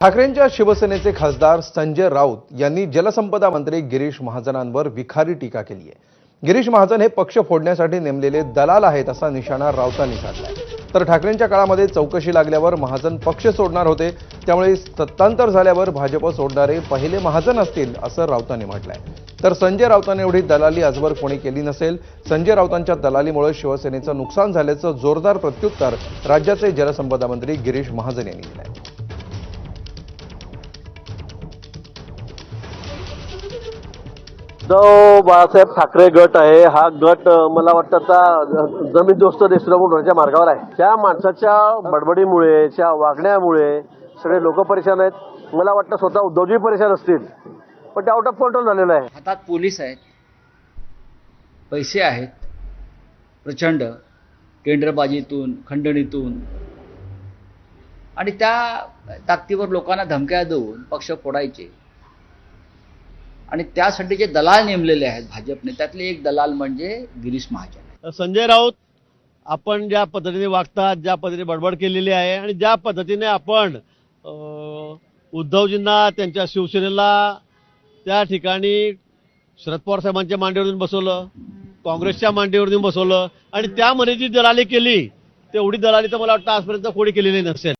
ठाकरेंच्या शिवसेनेचे खासदार संजय राऊत यांनी जलसंपदा मंत्री गिरीश महाजनांवर विखारी टीका केली आहे. गिरीश महाजन हे पक्ष फोडण्यासाठी नेमलेले दलाल आहेत असा निशाणा राऊतांनी साधलाय तर ठाकरेंच्या काळामध्ये चौकशी लागल्यावर महाजन पक्ष सोडणार होते त्यामुळे सत्तांतर झाल्यावर भाजप सोडणारे पहिले महाजन असतील असं राऊतांनी म्हटलंय. तर संजय राऊतांनी एवढी दलाली आजवर कोणी केली नसेल संजय राऊतांच्या दलालीमुळे शिवसेनेचं नुकसान झाल्याचं जोरदार प्रत्युत्तर राज्याचे जलसंपदा मंत्री गिरीश महाजन यांनी दिलंय. जो बाळासाहेब ठाकरे गट आहे हा गट मला वाटतं आता जमीन दोस्त देशमुखाच्या मार्गावर आहे. त्या माणसाच्या बडबडीमुळे त्या वागण्यामुळे सगळे लोक परेशान आहेत. मला वाटतं स्वतः उद्धवजी परेशान असतील पण ते आउट ऑफ कंट्रोल झालेलं आहे. हातात पोलीस आहेत पैसे आहेत प्रचंड टेंडरबाजीतून खंडणीतून. आणि त्या ताकदीवर लोकांना धमक्या देऊन पक्ष फोडायचे. आणि त्यासाठी जे दलाल नेमलेले आहेत भाजपने त्यातले एक दलाल म्हणजे गिरीश महाजन. संजय राऊत आपण ज्या पद्धतीने वागतात ज्या पद्धतीने बडबड केलेली आहे आणि ज्या पद्धतीने आपण उद्धवजींना त्यांच्या शिवसेनेला त्या ठिकाणी शरद पवार साहेबांच्या मांडीवरून बसवलं काँग्रेसच्या मांडीवरून बसवलं आणि त्यामध्ये जी दलाली केली तेवढी दलाली तर मला वाटतं आजपर्यंत कोणी केलेली नसेल.